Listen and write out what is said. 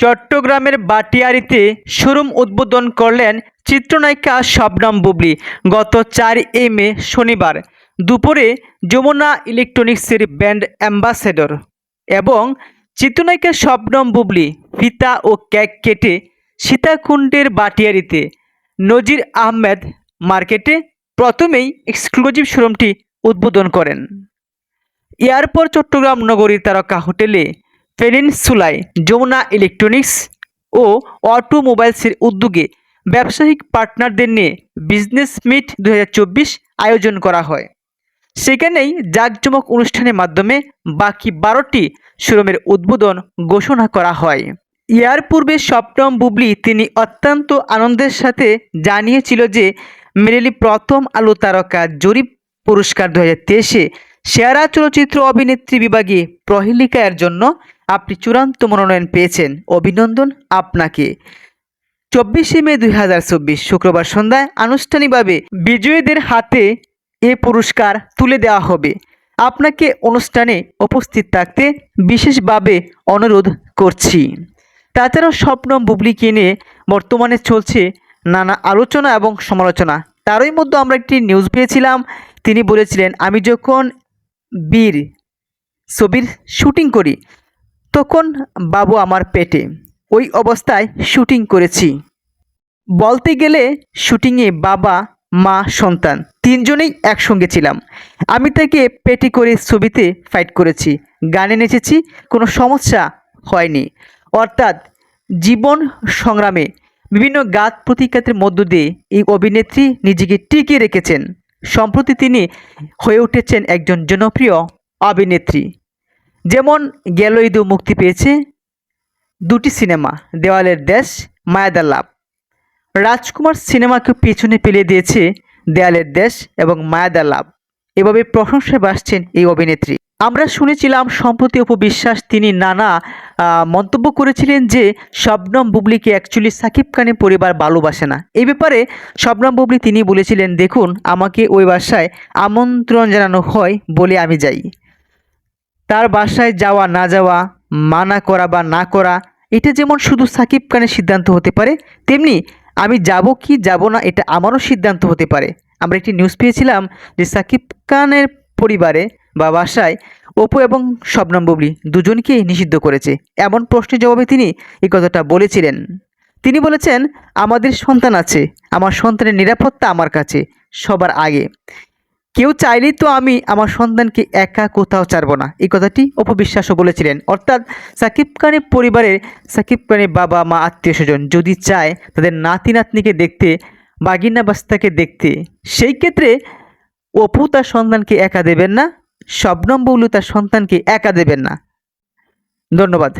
চট্টগ্রামের বাটিয়ারিতে শোরুম উদ্বোধন করলেন চিত্রনায়িকা শবনম বুবলি গত চার এ মে শনিবার। দুপুরে যমুনা ইলেকট্রনিক্সের ব্র্যান্ড অ্যাম্বাসেডর এবং চিত্রনায়িকা শবনম বুবলি ফিতা ও কেক কেটে সীতাকুণ্ডের বাটিয়ারিতে নজির আহমেদ মার্কেটে প্রথমেই এক্সক্লুসিভ শোরুমটি উদ্বোধন করেন। এয়ারপোর্ট চট্টগ্রাম নগরীর তারকা হোটেলে পেনিনসুলায় যমুনা ইলেকট্রনিক্স ও অটোমোবাইলসের উদ্যোগে ব্যবসায়িক পার্টনারদের নিয়ে বিজনেস মিট দু হাজার চব্বিশ আয়োজন করা হয়। সেখানেই জাঁকজমক অনুষ্ঠানের মাধ্যমে বাকি বারোটি শোরুমের উদ্বোধন ঘোষণা করা হয়। ইয়ার পূর্বে সপ্তম বুবলি তিনি অত্যন্ত আনন্দের সাথে জানিয়েছিল যে মেরেলি প্রথম আলো তারকা জরিপ পুরস্কার দু হাজার তেইশে সেরা চলচ্চিত্র অভিনেত্রী বিভাগে প্রহেলিকার জন্য আপনি চূড়ান্ত মনোনয়ন পেয়েছেন। অভিনন্দন আপনাকে। চব্বিশে মে দুই হাজার চব্বিশ শুক্রবার সন্ধ্যায় আনুষ্ঠানিকভাবে বিজয়ীদের হাতে এ পুরস্কার তুলে দেওয়া হবে। আপনাকে অনুষ্ঠানে উপস্থিত থাকতে বিশেষভাবে অনুরোধ করছি। তাছাড়াও স্বপ্ন বুবলিকে নিয়ে বর্তমানে চলছে নানা আলোচনা এবং সমালোচনা। তারই মধ্যে আমরা একটি নিউজ পেয়েছিলাম। তিনি বলেছিলেন, আমি যখন বীর ছবির শুটিং করি তখন বাবু আমার পেটে ওই অবস্থায় শুটিং করেছি। বলতে গেলে শুটিংয়ে বাবা, মা, সন্তান তিনজনেই একসঙ্গে ছিলাম। আমি তাকে পেটি করে ছবিতে ফাইট করেছি, গানে নেচেছি, কোনো সমস্যা হয়নি। অর্থাৎ জীবন সংগ্রামে বিভিন্ন গাত প্রতিঘাতের মধ্য দিয়ে এই অভিনেত্রী নিজেকে টিকিয়ে রেখেছেন। সম্প্রতি তিনি হয়ে উঠেছেন একজন জনপ্রিয় অভিনেত্রী। যেমন গেল ঈদও মুক্তি পেয়েছে দুটি সিনেমা, দেওয়ালের দেশ মায়াদার লাভ। রাজকুমার সিনেমাকে পেছনে পেলে দিয়েছে দেয়ালের দেশ এবং মায়াদার লাভ। এভাবে প্রশংসায় বাসছেন এই অভিনেত্রী। আমরা শুনেছিলাম, সম্প্রতি উপবিশ্বাস তিনি নানা মন্তব্য করেছিলেন যে, শবনম বুবলিকে অ্যাকচুয়ালি সাকিব খানের পরিবার ভালোবাসে না। এই ব্যাপারে শবনম বুবলি তিনি বলেছিলেন, দেখুন, আমাকে ওই বাসায় আমন্ত্রণ জানানো হয় বলে আমি যাই। তার বাসায় যাওয়া না যাওয়া, মানা করা বা না করা, এটা যেমন শুধু সাকিব খানের সিদ্ধান্ত হতে পারে, তেমনি আমি যাব কি যাব না এটা আমারও সিদ্ধান্ত হতে পারে। আমরা একটি নিউজ পেয়েছিলাম যে সাকিব খানের পরিবারে বা বাসায় অপু এবং শবনম বুবলি দুজনকেই নিষিদ্ধ করেছে। এমন প্রশ্নের জবাবে তিনি এই কথাটা বলেছিলেন। তিনি বলেছেন, আমাদের সন্তান আছে, আমার সন্তানের নিরাপত্তা আমার কাছে, সবার আগে। কেউ চাইলেই তো আমি আমার সন্তানকে একা কোথাও ছাড়বো না। এই কথাটি অপবিশ্বাসও বলেছিলেন। অর্থাৎ সাকিব খানের পরিবারের সাকিব খানের বাবা, মা, আত্মীয় স্বজন যদি চায় তাদের নাতি, নাতনিকে দেখতে, বাগিনা বাস্তাকে দেখতে, সেই ক্ষেত্রে অপু তার সন্তানকে একা দেবেন না, শবনম বৌলু তার সন্তানকে একা দেবেন না। ধন্যবাদ।